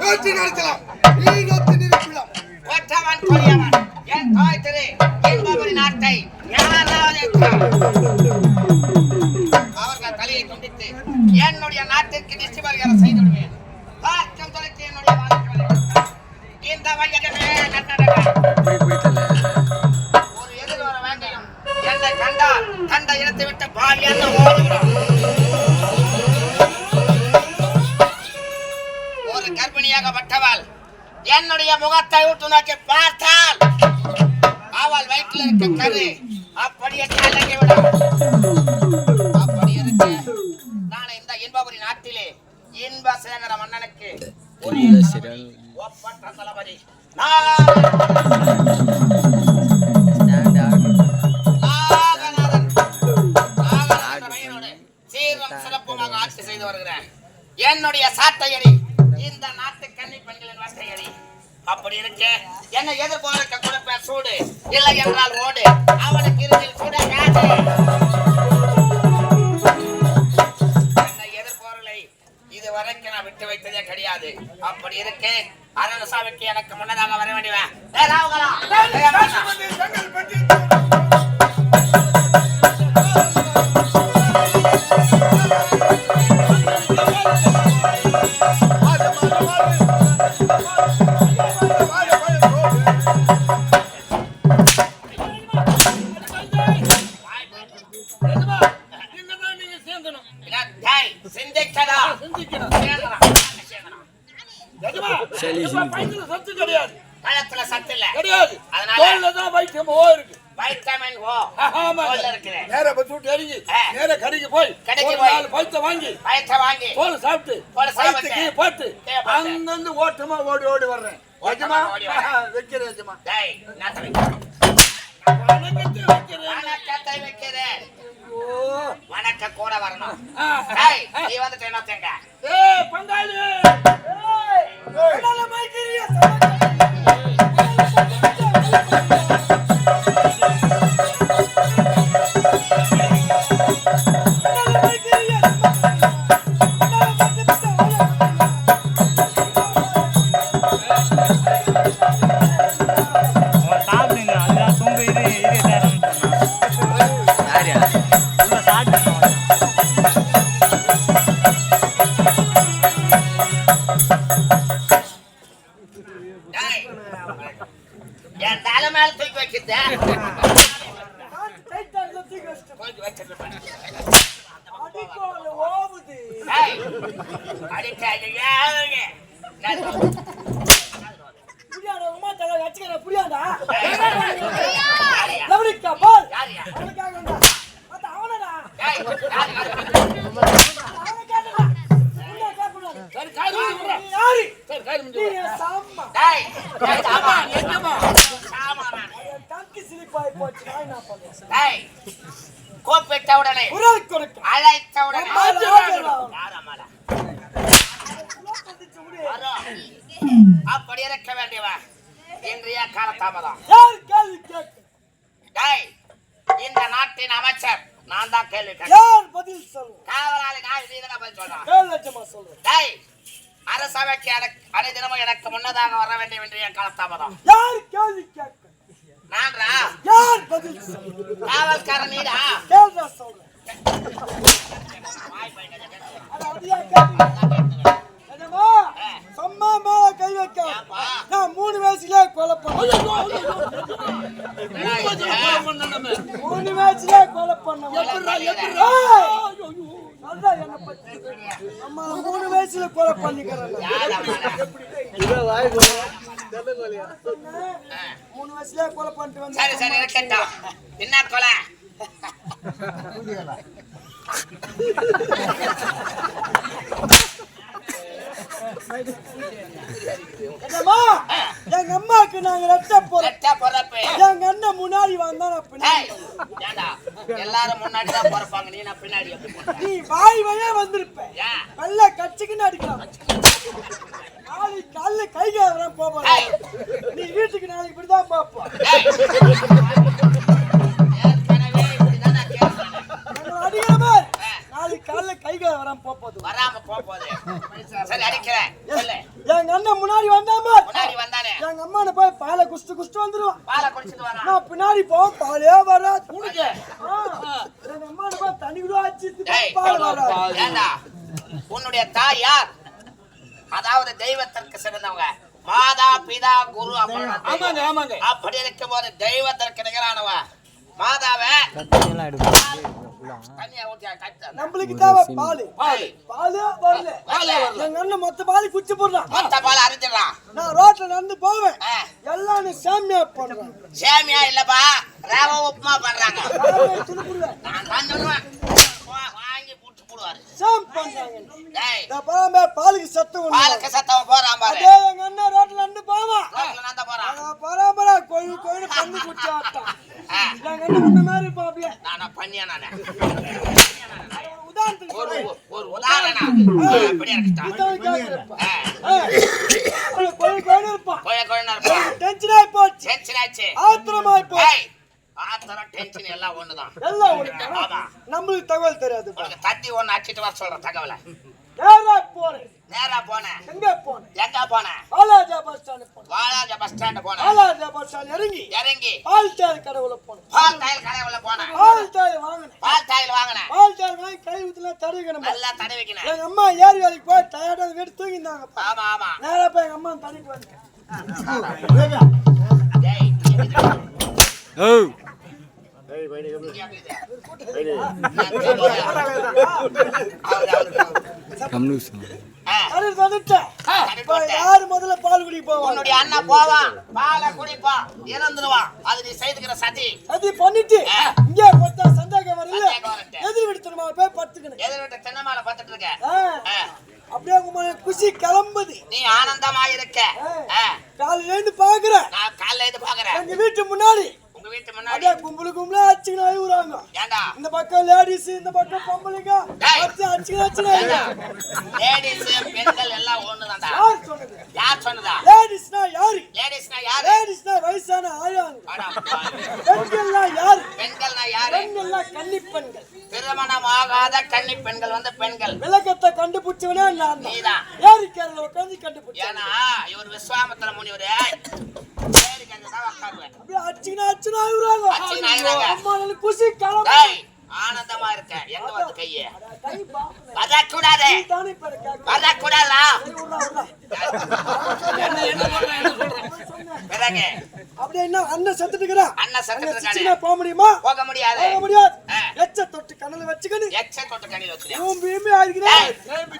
பேச்சு நடத்தலாம் ஈழத்து கொடியவன் கொடியவன். என் தாய் திரு என்பவரின் நாட்டை யாராவது அவர்கள் தலையை துண்டித்து என்னுடைய நாட்டிற்கு நிச்சய பரிகாரம் செய்து விடுவேன் பார்க்கும் தொலைத்து என்னுடைய வாழ்க்கை இந்த வையகமே ஒரு என்னை கண்டால் கண்ட இடத்தை விட்டு ஓடுகிறோம் ஒரு கர்ப்பிணியாகப்பட்டவள் என்னுடைய முகத்தை விட்டு நோக்கி பார்த்தால் அவள் வயிற்றில் இருக்க கரு அப்படியே கலங்கி விடும் அப்படி இருக்க. நான் இந்த இன்பபுரி நாட்டிலே இன்ப சேகர மன்னனுக்கு ஒப்பற்ற தளபதி. சீரும் சிறப்புமாக ஆட்சி செய்து வருகிறேன் என்னுடைய சாட்டையடி இந்த நாட்டு கன்னி பெண்களின் வார்த்தையடி அப்படி இருக்க. என்னை எதிர்பார்க்க பேர் சூடு. இல்லை என்றால் ஓடு. அவனுக்கு இறுதியில் சூட காது என்னை எதிர்பார்லை. இதுவரைக்கும் நான் விட்டு வைத்ததே கிடையாது. அப்படி இருக்கு. அரசாமிக்கு எனக்கு முன்னதாக வர வேண்டியவன். கீழே போட்டு. அங்கிருந்து ஓட்டமா ஓடி ஓடி வர்றேன். வைக்கமா. வைக்கிறேன் வைக்கமா வணக்க கூட வரணும். நீ வந்துட்டு என்ன பங்காளி. டேய் அடிக்காது யாருங்க யாரியா டேய் சரி காரி முடிஞ்சு டேய் டேய் சாமா சாமா நான் டேய் கூப்பிட்ட உடனே அழைத்த உடனே யாரம்மாடா? வரும். அப்படி இருக்க வேண்டியவன் காலதாமதம் டேய் இந்த நாட்டின் அமைச்சர் நான் தான் கேள்வி பதில் சொல்லு காவலாளி நான் நீதான் பதில் சொல்றான் ஏழு லட்சமா சொல்லு. டேய் அரசவைக்கு எனக்கு அனைதினமும் எனக்கு முன்னதாக வர வேண்டிய இன்றைய காலதாமதம் யார் கேள்வி கேட்க? நான்ரா? யார் பதில் சொல்லு காவல்காரன் நீடா? கேள்வி சொல்றேன் வாய் பையன் கேள்வி என்னம்மா ஆ. அம்மா மேல கை வைக்க ஏப்பா? நான் மூணு வயசுல கொலை பண்ண என்னடா இது? மூணு வயசுல கொலை பண்ண எப்படிடா, எப்படிடா? சொல்றா என்னை பத்தி. அம்மா மூணு வயசுல கொலை பண்ணிக்கிறேன் யாரம்மாடா? சொன்னேன். வயசுலயே கொலை பண்ணிட்டு வந்து சரி சரி இருக்கட்டும். என்ன கொலை? எங்க அம்மாக்கு நாங்க ரெட்ட பொறப்பு. எங்க அண்ணன் முன்னாடி வந்தா நான் பின்னாடி எல்லாரும் முன்னாடி தான் பொறப்பாங்க. நீ நான் பின்னாடி? நீ வாய் வழியா வந்திருப்ப? வெள்ள கட்சிக்குன்னு அடிக்கலாம். நாளைக்கு காலைல கை போப்ப ஏய். நீ வீட்டுக்கு நாளைக்கு இப்படிதான் பாப்பா. நாளைக்கு காலைல கை காலம் வராம போப்பது வராம போக போகுது சரி அடிக்கிறேன் சொல்லு எங்க அண்ணன் முன்னாடி வந்தாம முன்னாடி வந்தானே எங்க அம்மான போய் பாலை குடிச்சிட்டு குடிச்சிட்டு வந்துருவான் பாலை குடிச்சிட்டு வரான் நான் பின்னாடி போவோம் பாலே வராது உனக்கு எங்க அம்மான போய் தண்ணி கூட ஆச்சு டேய், பால் வராது ஏண்டா உன்னுடைய தாய் யார் அதாவது தெய்வத்திற்கு சிறந்தவங்க மாதா பிதா குரு அப்படின்னு ஆமாங்க ஆமாங்க அப்படி இருக்கும் போது தெய்வத்திற்கு நிகரானவ? மாதாவை நம்மளுக்கு தேவை பால். பால். பாலே வரல. எங்க அண்ணன் மொத்த பால் குச்சி போடுறான். மொத்த பால் அரிஞ்சிடலாம். நான் ரோட்ல நடந்து போவேன். எல்லாம் நீ சாமியா பண்றான் சேமியா இல்லப்பா? ரவ உப்புமா பண்றாங்க நான் தான் சொல்லுவேன் போடுவாரு பண்றாங்க. டேய். பாலுக்கு சத்தம் பாலுக்கு சத்தம் போறான் பாரு. அதே எங்க அண்ணன் ரோட்ல நடந்து போவான். ரோட்ல நான் தான் போறான். கோயில் கோயில் பண்ணி குச்சி மாதிரி அப்படியே. நானா பண்ணியா நானே? உதாரணத்துக்கு ஒரு. ஒரு உதாரணம் அப்படி இருக்கட்டும். கோயில் கோயில் இருப்பான். கோய கோயனா இருப்பான். டென்ஷன் ஆகி போச்சு. டென்ஷன் ஆச்சு ஆத்திரமாய் போச்சு. ஏய் ஆத்திரம் டென்ஷன் எல்லாம் ஒண்ணுதான். எல்லாம். நம்மளுக்கு தகவல் தெரியாது உனக்கு தத்தி ஒண்ணு அடிச்சிட்டு வர சொல்ற தகவலை. நேரா போறேன். நேரா போனேன். எங்க போனேன்? எங்க போனேன்? பாலாஜா பஸ் ஸ்டாண்ட் போனேன். வாலாஜா பஸ் ஸ்டாண்ட் போனேன். பாலாஜா பஸ் ஸ்டாண்ட் இறங்கி இறங்கி. பால் டாயில் கடவுள போனேன். பால் டாயில் கடைவுல போனேன். பால் டாயில் வாங்கினேன். பால் டாயில் வாங்கினேன். பால் டாயில் வாங்கி கை ஊத்துல தடவிக்கணும் நல்லா தடவிக்கினேன் எங்க அம்மா ஏரி வேலைக்கு போய் டயர்டா வீட்டு தூங்கிருந்தாங்க ஆமா ஆமா. நேரா போய் எங்க அம்மா வந்துட்டேன் டேய் யாரு முதல்ல பால் போவாங்க உன்னுடைய அண்ணன் போவான் பாலை குடிப்பான் இறந்துருவான் அது நீ செய்துக்கிற சதி. அது பண்ணிட்டு. இங்கே பார்த்தா சந்தேகம் வரல. எதிர் போய் படுத்துக்கணும். எதிர் வீட்டு தென்னமால பார்த்துட்டு இருக்க. அப்படியே உங்க குஷி கிளம்புது. நீ ஆனந்தமா இருக்க. காலையில இருந்து பாக்குறேன் நான் காலைல இது பாக்குறேன் எங்க வீட்டு முன்னாடி அப்படியே கும்பலு கும்பலா அடிச்சுக்கணும் அழுகுறாங்க. ஏண்டா? இந்த பக்கம் லேடிஸ் இந்த பக்கம் பொம்பளைங்க. டேய். அடிச்சு அடிச்சுக்கணும் அடிச்சுக்கணும் லேடிஸ் பெண்கள் எல்லாம் ஒண்ணுதான்டா? யார் சொன்னது? யார் சொன்னதா? லேடிஸ்னா யாரு? லேடிஸ்னா யாரு? லேடிஸ்னா வயசான ஆயாங்க. பெண்கள்னா யாரு? பெண்கள்னா யாரு? பெண்கள்னா கன்னி பெண்கள் திருமணம் ஆகாத கன்னி பெண்கள் வந்து பெண்கள். விளக்கத்தை கண்டுபிடிச்சவனே நான் தான். நீதான். ஏரிக்கரையில் உட்காந்து கண்டுபிடிச்சேன் ஏன்னா இவர் விஸ்வாமித்திர முனிவர். அழுகுறாங்க அடிச்சுக்கின்னு அழுகுறாங்க. அம்மா குஷி கிளம்பு ஆனந்தமா இருக்க. எங்க வந்து கையே? விட்றா, விட்றா. பிறகு? அப்படியே என்ன அண்ணன் செத்துட்டு இருக்கிறான் அண்ணன் செத்துட்டு போக முடியுமா? போக முடியாது. போக முடியாது. ஆ. எச்ச தொட்டு கண்ணுல வச்சுக்கணும் எச்ச தொட்டு கண்ணில் பீமே ஆகிக்கிறேன் தேம்பி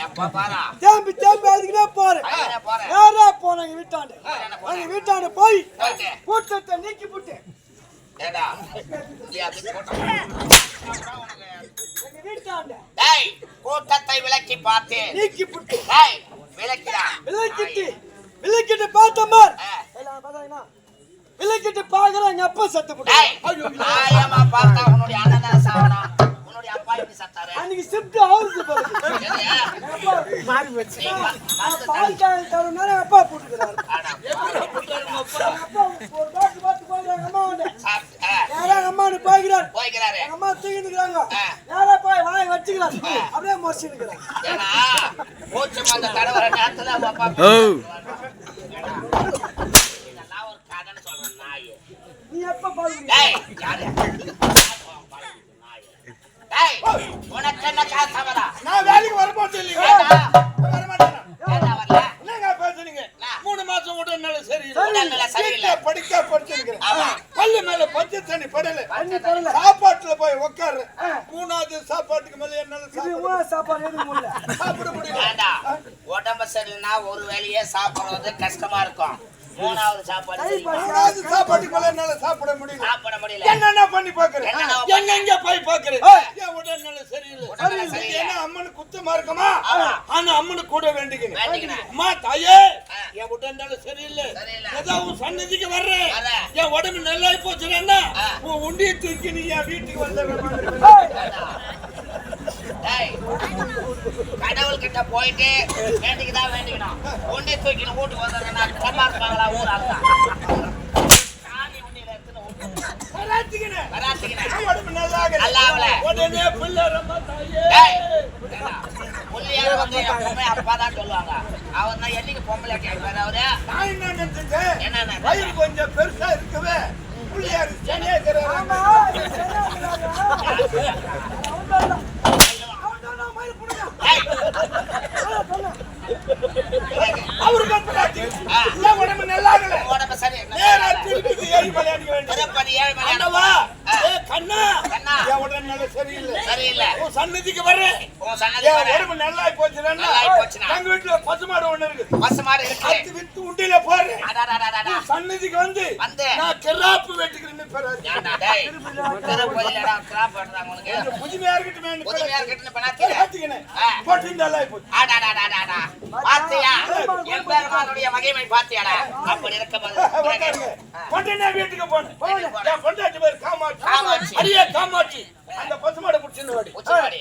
எப்ப பாரா? தேம்பி தேம்பி நேரா போனாங்க வீட்டாண்டு? அங்க வீட்டாண்டு போய். கூட்டத்தை நீக்கி போட்டு. ஏடா அப்படி கூட்டம். டேய் கூட்டத்தை விலக்கி பார்த்தேன் நீக்கி போட்டு டேய் விலக்கிடா. விலக்கிட்டு. விலக்கிட்டு பார்த்தாங்கன்னா விலக்கிட்டு பாக்குறேன் எங்க அப்பா சத்து போட்டு. டேய் நியாயமா பார்த்தா உன்னுடைய அண்ணன் தானே சாவணும் உன்னுடைய அப்பா எப்படி சத்தாரு அன்னைக்கு ஷிஃப்ட் ஆகுது பாருங்க எது? எங்க அப்பா நீ வ- வந்து பால் அப்பா போட்டுக்கிறாரு. அப்பா ஒரு டாக்டர் பார்த்து போய் எங்க அம்மா வந்து சாப்பிட்டு, ஆ, நேரா எங்க அம்மா வந்து எங்க அம்மா ஆ. நேரா போய் வாய் வச்சுக்கிறாரு அப்படியே ஏன்னா நேரத்துல இதெல்லாம் ஒரு கதைன்னு சொல்றேன் நாய். நீ எப்ப குடிக்கிற? டேய் யாரு? நாய் டேய் உனக்கு என்ன காசு நான் வேலைக்கு இல்லைங்க. ஏண்டா வரமாட்டேன் ஏண்டா வரல என்னங்க பேசுறீங்க மூணு மாசம் உடல்நிலை சரியில்லை உடல்நிலை சரியில்லை. வீட்டுல படுக்க படுத்திருக்கிறேன் ஆமா. பள்ளி மேல பச்சை தண்ணி படல. சாப்பாட்டுல போய் உட்காரு மூணாவது சாப்பாட்டுக்கு மேல என்னால இது சாப்பிட சாப்பாடு முடியல. சாப்பிட முடியல. வேண்டாம். உடம்பு சரியில்லைன்னா ஒரு வேலையே சாப்பிடுறது கஷ்டமா இருக்கும். மூணாவது சாப்பாடு. மூணாவது சாப்பாட்டுக்கு மேல என்னால சாப்பிட முடியல சாப்பிட முடியல என்னென்ன பண்ணி பாக்குறேன் பண்ணி- எங்கெங்க போய் பாக்குறேன் என் சரியில்லை உடல்நிலை சரியில்லை. ஏன்னா அம்மனுக்கு குத்தமா இருக்குமா. ஆனா அம்மனுக்கு கூட வேண்டிக்கினேன். அம்மா தாயே. என் உடல்நிலை சரியில்லை சரியில்லை. ஏதோ உன் சன்னதிக்கு வர்றேன் வரேன். என் உடம்பு நல்லா போச்சுன்னா. உன் உண்டியை தூக்கி நீ என் வீட்டுக்கு வந்துடுற மாதிரி டேய், கடவுள்கிட்ட போயிட்டு வேண்டிக்குதான் வேண்டிக்கணும். உண்டி தூக்கின்னு வீட்டுக்கு வந்துடுறேன்னா சும்மா இருப்பாங்களா? ஊர் ஆளுங்க நான் என்ன கொஞ்சம் பெருசா இருக்கவே. புள்ளியாரு அவருக்கு. என் உடம்பு நல்லா உடம்பு சரி நேரா ஏழு கண்ணா கண்ணா. என் உடல்நிலை சரியில்லை சரியில்லை உன் சன்னதிக்கு வர்றேன் உன் சன்னதி என் வரேன். உடம்பு நல்லா போச்சுன்னா. எங்க வீட்டுல பசுமாடு ஒண்ணு இருக்கு பசு மாடு இருக்கு அது வித்து உண்டியில அடாடாடாடா. சன்னதிக்கு வந்து வந்து. நான் கிராப்பு மகிமை பாத்தியாடா? அப்படி. உடனே வீட்டுக்கு போனேன். காமாட்சி. அந்த பசுமாடை.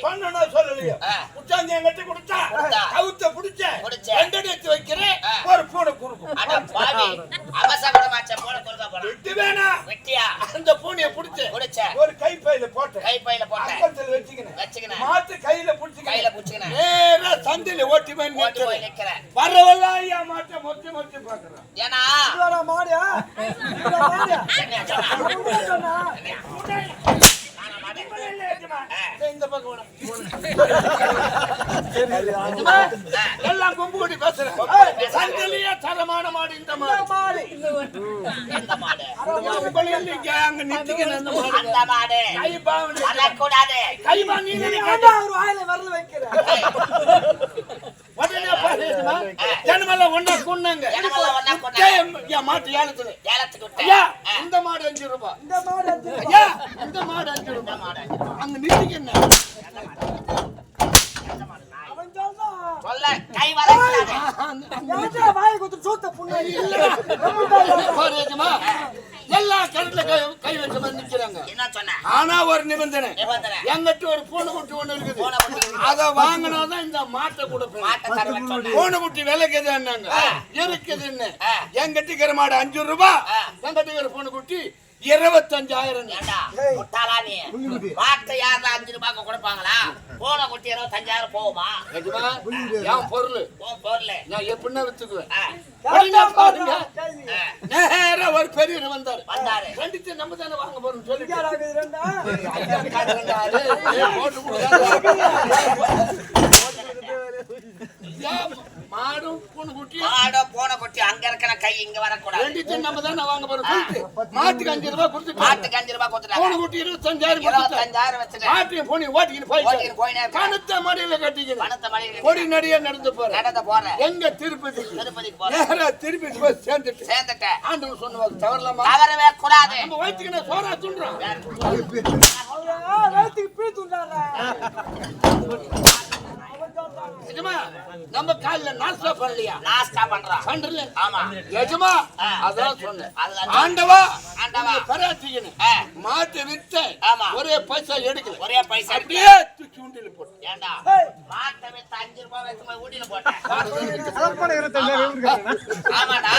பண்ணனா சொல்லலையோ. உச்சாந்தி என்கிட்ட கொடுத்தா. கவுத்த புடிச்ச புடிச்ச. ரெண்டடி எடுத்து வைக்கிறேன். ஒரு பூனை குறுக்கும் அட பாவி. விட்டு வேணா வெட்டியா? அந்த பூனையை புடிச்சு புடிச்ச. ஒரு கை பையில போட்டேன் கைப்பையில போட்டேன். அக்கத்தில் வச்சுக்கினேன் வச்சுக்கினேன். மாத்து கையில புடிச்சுக்கினேன் கையில புடிச்சுக்கினேன். நேரா சந்தையில ஓட்டி போய் ஓட்டி போய் நிக்கிறேன் நிக்கிறேன். வரவெல்லாம் என் மாட்டை மொத்தி மொத்தி பாக்குறேன் மாடியா? இதுடா மாடியா? எல்லாம் கொம்பு கொடி பேசுறேன் பேசுறேன். தரமான மாடு இந்த மாடு இந்த மாடு? அங்க நிக்கிறேன் அந்த மாடு அந்த மாடு. கை பாவனை வரக்கூடாது. கை வாயில வரல வைக்கிற? உடனே பாருமா ஜனமெல்லாம் ஒண்ணா கொண்டாங்க என் மாட்டு ஏலத்துல ஏலத்துக்கு ஐயா இந்த மாடு அஞ்சு ரூபாய் இந்த மாடு அஞ்சு ரூபாய். ஐயா இந்த மாடு அஞ்சு ரூபாய் அங்க நிக்கிறேன் சொல்றான். சொல்ல கை வரக்கூடாது. ஏன்டா வாயை குத்து சூத்த புண்ணு? எவன்டா பாருமா எல்லா கருத்துல கை வச்ச மாதிரி நிக்கிறாங்க என்ன சொன்ன? ஆனா ஒரு நிபந்தனை. எங்கிட்ட ஒரு பூனை குட்டி ஒண்ணு இருக்குது. அத வாங்கினாதான் இந்த மாட்டை கொடுப்பேன். பூனை குட்டி விலைக்குதுன்னாங்க இருக்குதுன்னு ஆ. எங்கிட்ட இருக்கிற மாடு அஞ்சு ரூபாய். எங்கிட்ட இருக்கிற பூனை குட்டி இருபத்தஞ்சாயிரம்? மாட்டை யாருடா அஞ்சு ரூபாய்க்கு கொடுப்பாங்களா? பூனை குட்டி இருபத்தஞ்சாயிரம் போகுமா? என் பொருள். பொருளு. நான் எப்படின்னா வித்துக்குவேன். நேரா ஒரு பெரியவர் வந்தாரு. வந்தாரு. ரெண்டுத்தையும் நம்ம தானே வாங்க போறோம்னு சொல்லிட்டு. யாரா ரெண்டா? போட்டு மாடும் பூனை மாடோ பூனை குட்டி அங்க இருக்கிற கை இங்க வரக்கூடாது. நம்ம தானே வாங்க போறோம் சொல்லிட்டு. மாட்டுக்கு அஞ்சு ரூபாய் கொடுத்துட்டு. மாட்டுக்கு அஞ்சு ரூபாய் பூனை கொடுத்துட்டாங்க குட்டி இருபத்தஞ்சாயிரம். இருபத்தஞ்சாயிரம் வச்சுட்டு மாட்டையும் பூனையும் ஓட்டிக்கிட்டு ஓட்டிட்டு போயினே இருக்காரு. கனத்த மடியில கட்டிக்கணும் பணத்தை மணி கொடி நடிகை நடந்து போற நடந்த போறேன். எங்க திருப்பதிக்கு? திருப்பதிக்கு போறேன். நேரா திருப்பதி போய் சேர்ந்துட்டு சேர்ந்துட்டேன். ஆண்டவர் சொன்னவாக்கு தவறலாமா? தவறவே கூடாது. நம்ம வயிற்றுக்கு சோறா பீ துண்டாரா? நம்ம காலைல நாஸ்டா பண்ணலையா? நாஸ்டா பண்றான் பண்றல. ஆமா. நிஜமா. அதான் சொன்னேன். ஆண்டவா ஆண்டவா. பராத்திக்கணும். மாட்டு வித்த ஆமா. ஒரே பைசா எடுக்கல. ஒரே பைசா அப்படியே தூக்கி உண்டியில போட்டு ஏண்டா? மாட்டை வித்து அஞ்சு ரூபாய் போய் ஊட்டில போட்டேன். ஆமாடா.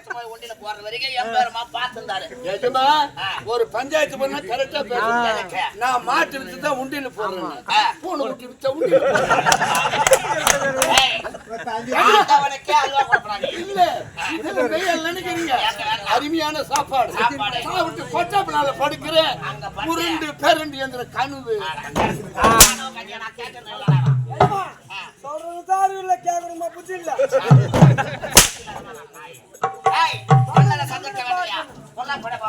எட்டு போய் ஊட்டில போற வரைக்கும் எம்பெருமா பார்த்திருந்தாரு. நிஜமா ஆ. ஒரு பஞ்சாயத்து பண்ணா கரெக்டா? பேசுறேன். நான் மாட்டு வித்து தான் உண்டியில போடுறேன். பூனை குட்டி வித்த உண்டியில அருமையான சாப்பாடு. சாப்பாடு. சாப்பிட்டு கொட்டாப்பினால படுக்கிறேன். உருண்டு பெரண்டு என்ற கனவு. நான் கேட்டேன் சொல்றது தாரு இல்ல கேக்குறமா புத்தி இல்ல. ஏய் சொல்லல சந்தர்ப்பம் வேண்டாம் சொல்ல படமா